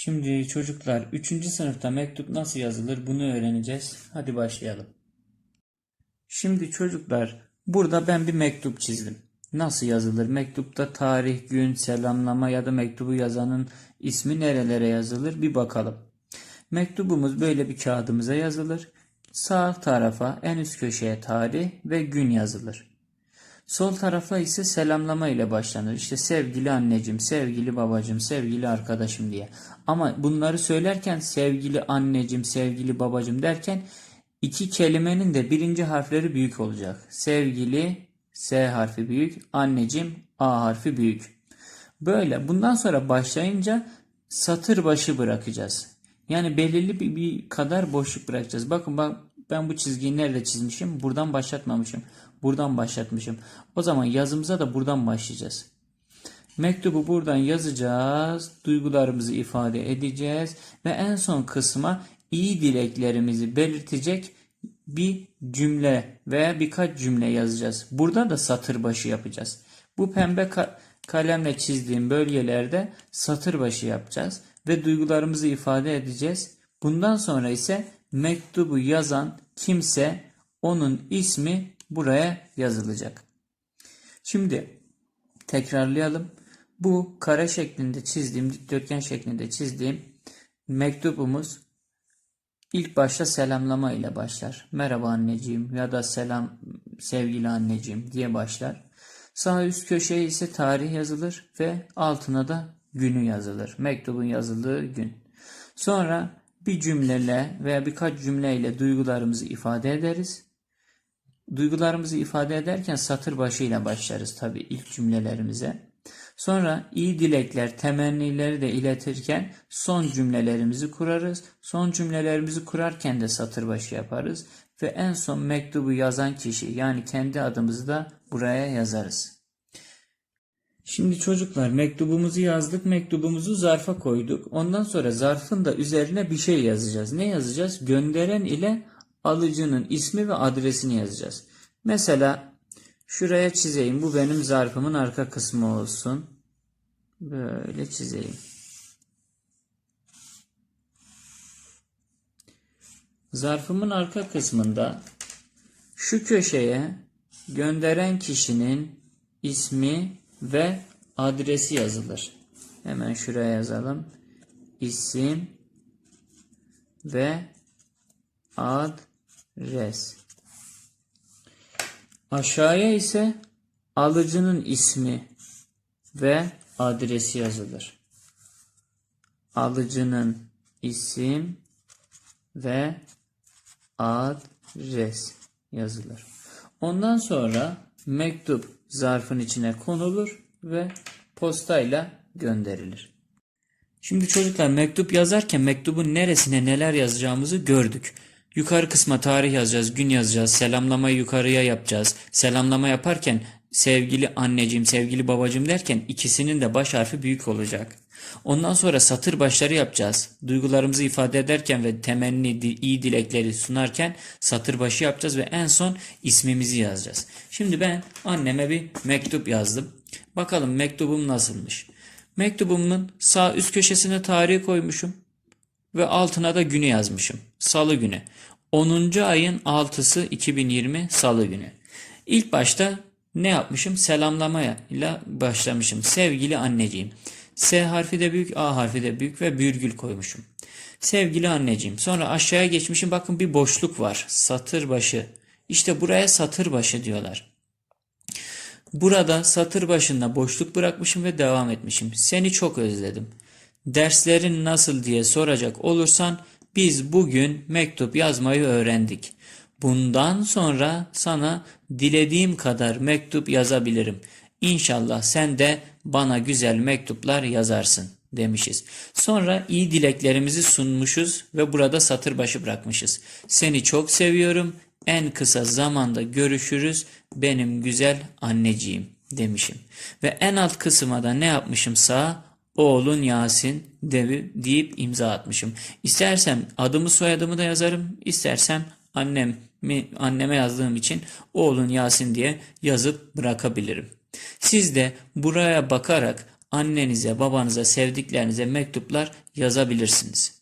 Şimdi çocuklar 3. sınıfta mektup nasıl yazılır bunu öğreneceğiz. Hadi başlayalım. Şimdi çocuklar burada ben bir mektup çizdim. Nasıl yazılır? Mektupta tarih, gün, selamlama ya da mektubu yazanın ismi nerelere yazılır bir bakalım. Mektubumuz böyle bir kağıdımıza yazılır. Sağ tarafa en üst köşeye tarih ve gün yazılır. Sol tarafa ise selamlama ile başlanır. İşte sevgili anneciğim, sevgili babacığım, sevgili arkadaşım diye. Ama bunları söylerken sevgili anneciğim, sevgili babacığım derken iki kelimenin de birinci harfleri büyük olacak. Sevgili S harfi büyük, anneciğim A harfi büyük. Böyle bundan sonra başlayınca satır başı bırakacağız. Yani belirli bir, bir kadar boşluk bırakacağız. Bakın bak ben bu çizgiyi nerede çizmişim? Buradan başlatmamışım. Buradan başlatmışım. O zaman yazımıza da buradan başlayacağız. Mektubu buradan yazacağız. Duygularımızı ifade edeceğiz. Ve en son kısma iyi dileklerimizi belirtecek bir cümle veya birkaç cümle yazacağız. Burada da satır başı yapacağız. Bu pembe ka- kalemle çizdiğim bölgelerde satır başı yapacağız ve duygularımızı ifade edeceğiz. Bundan sonra ise mektubu yazan kimse onun ismi buraya yazılacak. Şimdi tekrarlayalım. Bu kare şeklinde çizdiğim, dikdörtgen şeklinde çizdiğim mektubumuz ilk başta selamlama ile başlar. Merhaba anneciğim ya da selam sevgili anneciğim diye başlar. Sağ üst köşeye ise tarih yazılır ve altına da günü yazılır. Mektubun yazıldığı gün. Sonra bir cümleyle veya birkaç cümleyle duygularımızı ifade ederiz. Duygularımızı ifade ederken satır başıyla başlarız tabii ilk cümlelerimize. Sonra iyi dilekler, temennileri de iletirken son cümlelerimizi kurarız. Son cümlelerimizi kurarken de satır başı yaparız. Ve en son mektubu yazan kişi yani kendi adımızı da buraya yazarız. Şimdi çocuklar mektubumuzu yazdık, mektubumuzu zarfa koyduk. Ondan sonra zarfın da üzerine bir şey yazacağız. Ne yazacağız? Gönderen ile alıcının ismi ve adresini yazacağız. Mesela şuraya çizeyim. Bu benim zarfımın arka kısmı olsun. Böyle çizeyim. Zarfımın arka kısmında şu köşeye gönderen kişinin ismi ve adresi yazılır. Hemen şuraya yazalım. İsim ve adres. Aşağıya ise alıcının ismi ve adresi yazılır. Alıcının isim ve adres yazılır. Ondan sonra mektup zarfın içine konulur ve postayla gönderilir. Şimdi çocuklar mektup yazarken mektubun neresine neler yazacağımızı gördük. Yukarı kısma tarih yazacağız, gün yazacağız, selamlamayı yukarıya yapacağız. Selamlama yaparken sevgili anneciğim, sevgili babacığım derken ikisinin de baş harfi büyük olacak. Ondan sonra satır başları yapacağız. Duygularımızı ifade ederken ve temenni, iyi dilekleri sunarken satır başı yapacağız ve en son ismimizi yazacağız. Şimdi ben anneme bir mektup yazdım. Bakalım mektubum nasılmış. Mektubumun sağ üst köşesine tarihi koymuşum ve altına da günü yazmışım. Salı günü. 10. ayın 6'sı 2020 Salı günü. İlk başta ne yapmışım? Selamlamaya ile başlamışım. Sevgili anneciğim. S harfi de büyük, A harfi de büyük ve virgül koymuşum. Sevgili anneciğim. Sonra aşağıya geçmişim. Bakın bir boşluk var. Satır başı. İşte buraya satır başı diyorlar. Burada satır başında boşluk bırakmışım ve devam etmişim. Seni çok özledim. Derslerin nasıl diye soracak olursan biz bugün mektup yazmayı öğrendik. Bundan sonra sana dilediğim kadar mektup yazabilirim. İnşallah sen de bana güzel mektuplar yazarsın demişiz. Sonra iyi dileklerimizi sunmuşuz ve burada satır başı bırakmışız. Seni çok seviyorum. En kısa zamanda görüşürüz benim güzel anneciğim demişim. Ve en alt kısma da ne yapmışım sağa? Oğlun Yasin devi deyip imza atmışım. İstersem adımı soyadımı da yazarım. İstersem annemi anneme yazdığım için oğlun Yasin diye yazıp bırakabilirim. Siz de buraya bakarak annenize, babanıza, sevdiklerinize mektuplar yazabilirsiniz.